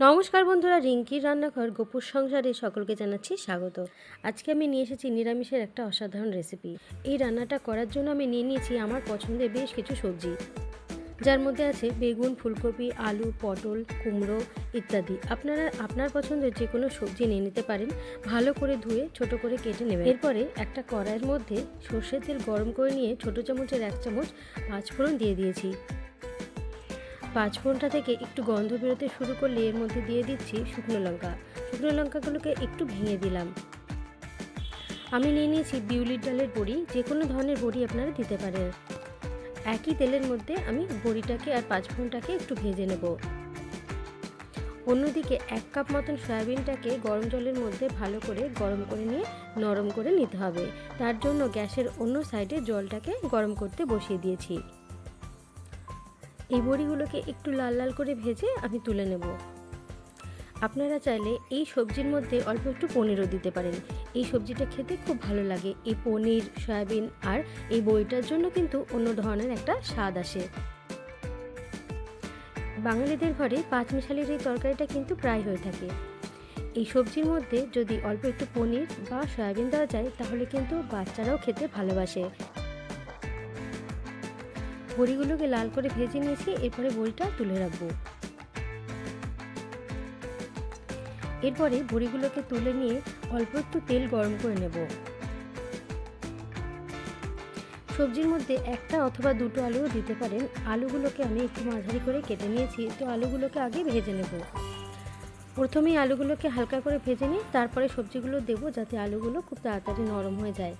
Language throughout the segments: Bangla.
নমস্কার বন্ধুরা, রিঙ্কির রান্নাঘর, গোপুর সংসারে সকলকে জানাচ্ছি স্বাগত। আজকে আমি নিয়ে এসেছি নিরামিষের একটা অসাধারণ রেসিপি এই রান্নাটা করার জন্য আমি নিয়ে নিয়েছি আমার পছন্দের বেশ কিছু সবজি। যার মধ্যে আছে বেগুন, ফুলকপি, আলু, পটল, কুমড়ো ইত্যাদি। আপনারা, আপনার পছন্দের যে কোনো সবজি নিয়ে নিতে পারেন। ভালো করে ধুয়ে, ছোট করে কেটে নেবেন। এরপরে একটা কড়াইয়ের মধ্যে সর্ষের তেল গরম করে নিয়ে ছোট চামচের এক চামচ পাঁচফোড়ন দিয়ে দিয়েছি। পাঁচফোড়নটা থেকে একটু গন্ধ বেরোতে শুরু করলে এর মধ্যে দিয়ে দিচ্ছি শুকনো লঙ্কা। শুকনো লঙ্কাগুলোকে একটু ভেঙে দিলাম। আমি নিয়ে নিয়েছি বিউলির ডালের বড়ি যে কোনো ধরনের বড়ি আপনারা দিতে পারেন। একই তেলের মধ্যে আমি বড়িটাকে আর পাঁচফোড়নটাকে একটু ভেজে নেব। অন্যদিকে এক কাপ মতন সয়াবিনটাকে গরম জলের মধ্যে ভালো করে গরম করে নিয়ে নরম করে নিতে হবে। তার জন্য গ্যাসের অন্য সাইডে জলটাকে গরম করতে বসিয়ে দিয়েছি। এই বড়িগুলোকে একটু লাল লাল করে ভেজে আমি তুলে নেব। আপনারা চাইলে এই সবজির মধ্যে অল্প একটু পনিরও দিতে পারেন। এই সবজিটা খেতে খুব ভালো লাগে। এই পনির, সয়াবিন আর এই বড়িটার জন্য কিন্তু অন্য ধরনের একটা স্বাদ আসে। বাঙালিদের ঘরে পাঁচমিশালির এই তরকারিটা কিন্তু প্রায় হয়ে থাকে। এই সবজির মধ্যে যদি অল্প একটু পনির বা সয়াবিন দেওয়া যায়, তাহলে কিন্তু বাচ্চারাও খেতে ভালোবাসে। বড়িগুলোকে লাল করে ভেজে নিয়েছি, এরপরে বড়িটা তুলে রাখব। এরপরে বড়িগুলোকে তুলে নিয়ে অল্প একটু তেল গরম করে নেব। সবজির মধ্যে একটা অথবা দুটো আলুও দিতে পারেন। আলুগুলোকে আমি একটু মাঝারি করে কেটে নিয়েছি, তো আলুগুলোকে আগে ভেজে নেব। প্রথমেই আলুগুলোকে হালকা করে ভেজে নিই তারপরে সবজিগুলো দেবো যাতে আলুগুলো খুব তাড়াতাড়ি নরম হয়ে যায়।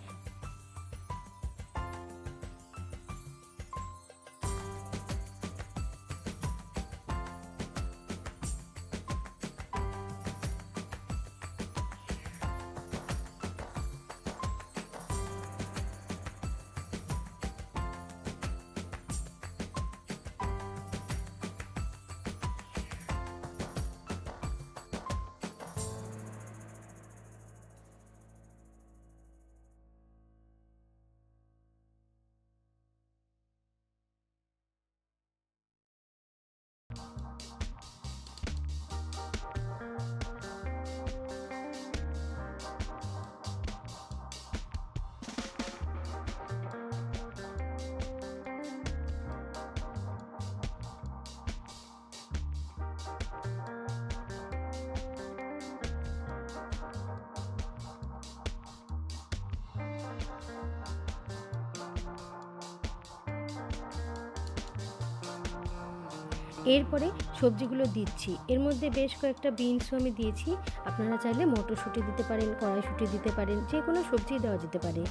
এরপরে সবজিগুলো দিচ্ছি। এর মধ্যে বেশ কয়েকটা বিনসও আমি দিয়েছি। আপনারা চাইলে মটরশুঁটি দিতে পারেন, কড়াইশুঁটি দিতে পারেন, যে কোনো সবজি দেওয়া যেতে পারে।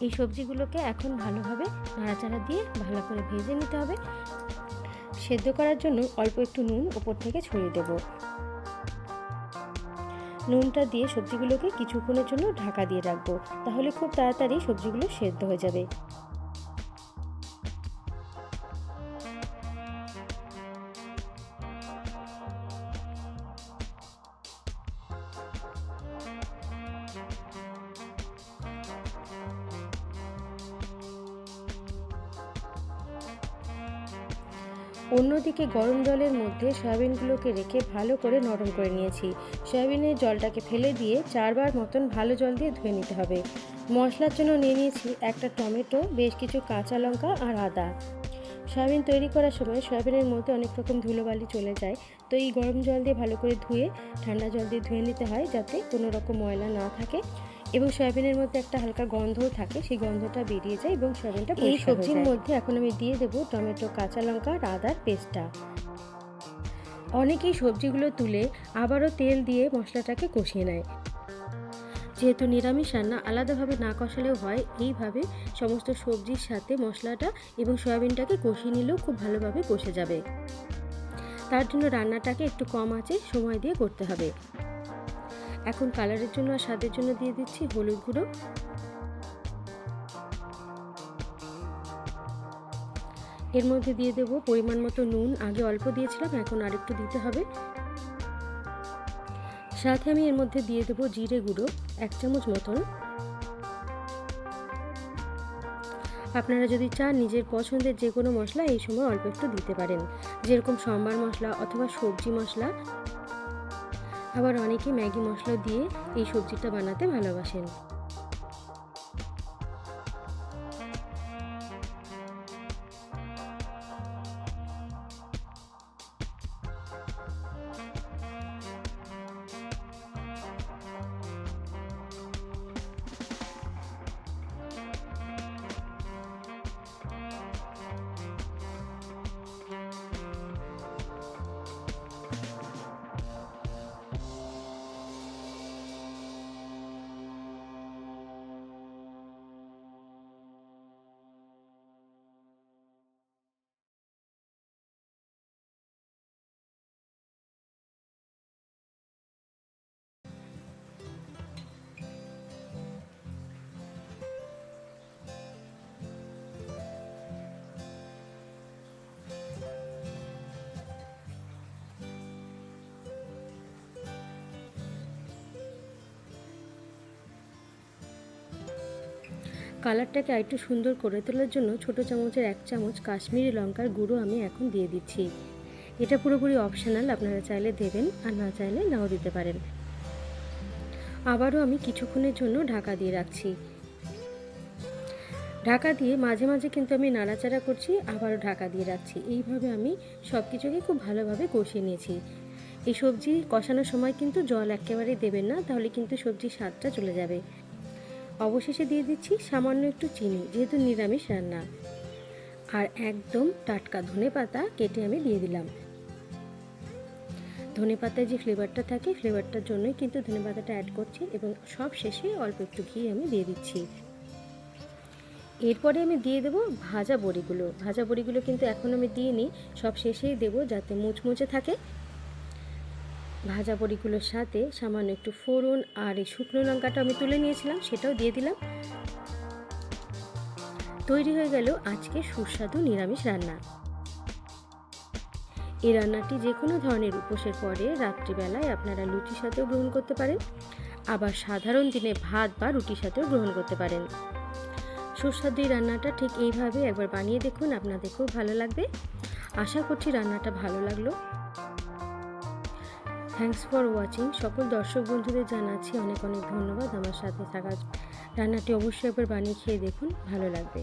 এই সবজিগুলোকে এখন ভালোভাবে নাড়াচাড়া দিয়ে ভালো করে ভেজে নিতে হবে। সেদ্ধ করার জন্য অল্প একটু নুন ওপর থেকে ছড়িয়ে দেব। নুনটা দিয়ে সবজিগুলোকে কিছুক্ষণের জন্য ঢাকা দিয়ে রাখব। তাহলে খুব তাড়াতাড়ি সবজিগুলো সেদ্ধ হয়ে যাবে। অন্যদিকে গরম জলের মধ্যে সয়াবিনগুলোকে রেখে ভালো করে নরম করে নিয়েছি। সয়াবিনের জলটাকে ফেলে দিয়ে চারবার মতন ভালো জল দিয়ে ধুয়ে নিতে হবে। মশলার জন্য নিয়ে নিয়েছি একটা টমেটো, বেশ কিছু কাঁচা লঙ্কা আর আদা। সয়াবিন তৈরি করার সময় সয়াবিনের মধ্যে অনেক রকম ধুলোবালি চলে যায়। তো এই গরম জল দিয়ে ভালো করে ধুয়ে ঠান্ডা জল দিয়ে ধুয়ে নিতে হয় যাতে কোনো রকম ময়লা না থাকে। এবং সয়াবিনের মধ্যে একটা হালকা গন্ধও থাকে সেই গন্ধটা বেরিয়ে যায় এবং সয়াবিনটা এই সবজির মধ্যে এখন আমি দিয়ে দেবো টমেটো কাঁচা লঙ্কা আর আদার পেস্টটা। অনেকেই সবজিগুলো তুলে আবারও তেল দিয়ে মশলাটাকে কষিয়ে নেয়। যেহেতু নিরামিষ রান্না আলাদাভাবে না কষালেও হয় এইভাবে সমস্ত সবজির সাথে মশলাটা এবং সয়াবিনটাকে কষিয়ে নিলেও খুব ভালোভাবে কষে যাবে। তার জন্য রান্নাটাকে একটু কম আছে সময় দিয়ে করতে হবে। এখন কালারের জন্য আর স্বাদের জন্য দিয়ে দিচ্ছি হলুদ গুঁড়ো। এর মধ্যে দিয়ে দেব পরিমাণ মতো নুন। আগে অল্প দিয়েছিলাম, এখন আরেকটু দিতে হবে। সাথে আমি এর মধ্যে দিয়ে দেবো জিরে গুঁড়ো, এক চামচ মতন। আপনারা যদি চান নিজের পছন্দের যে কোনো মশলা, এই সময় অল্প একটু দিতে পারেন। যেরকম সম্বার মশলা অথবা সবজি মশলা। আবার অনেকে ম্যাগি মশলা দিয়ে এই সবজিটা বানাতে ভালোবাসেন। কালারটাকে আরেকটু সুন্দর করে তোলার জন্য ছোট চামচের এক চামচ কাশ্মীরি লঙ্কার গুঁড়ো আমি এখন দিয়ে দিচ্ছি। এটা পুরোপুরি অপশনাল আপনারা চাইলে দেবেন আর না চাইলে নাও দিতে পারেন। আবারও আমি কিছুক্ষণের জন্য ঢাকা দিয়ে রাখছি। ঢাকা দিয়ে মাঝে মাঝে কিন্তু আমি নাড়াচাড়া করছি, আবারও ঢাকা দিয়ে রাখছি। এইভাবে আমি সব কিছুকে খুব ভালোভাবে কষিয়ে নিয়েছি। এই সবজি কষানোর সময় কিন্তু জল একেবারে দেবেন না, তাহলে কিন্তু সবজির স্বাদটা চলে যাবে। অবশেষে দিয়ে দিচ্ছি সামান্য একটু চিনি, যেহেতু নিরামিষ রান্না। আর একদম টাটকা ধনে পাতা কেটে আমি দিয়ে দিলাম। ধনে পাতায় যে ফ্লেভারটা থাকে ফ্লেভারটার জন্যই কিন্তু ধনে পাতাটা অ্যাড করছি এবং সব শেষে অল্প একটু ঘি আমি দিয়ে দিচ্ছি। এরপরে আমি দিয়ে দেবো ভাজা বড়িগুলো। ভাজা বড়িগুলো কিন্তু এখন আমি দিয়ে নিই সব শেষেই দেবো যাতে মুচমুচে থাকে। ভাজা বড়িগুলোর সাথে সামান্য একটু ফোড়ন আর এই শুকনো লঙ্কাটা আমি তুলে নিয়েছিলাম, সেটাও দিয়ে দিলাম। তৈরি হয়ে গেল আজকে সুস্বাদু নিরামিষ রান্না। এই রান্নাটি যে কোনো ধরনের উপোসের পরে রাত্রিবেলায় আপনারা লুচির সাথেও গ্রহণ করতে পারেন, আবার সাধারণ দিনে ভাত বা রুটির সাথেও গ্রহণ করতে পারেন। সুস্বাদু এই রান্নাটা ঠিক এইভাবে একবার বানিয়ে দেখুন, আপনাদের খুব ভালো লাগবে। আশা করছি রান্নাটা ভালো লাগল। থ্যাংকস ফর ওয়াচিং সকল দর্শক বন্ধুদের জানাচ্ছি অনেক অনেক ধন্যবাদ। আমার সাথে থাকার রান্নাটি অবশ্যই একবার বানিয়ে খেয়ে দেখুন। ভালো লাগবে।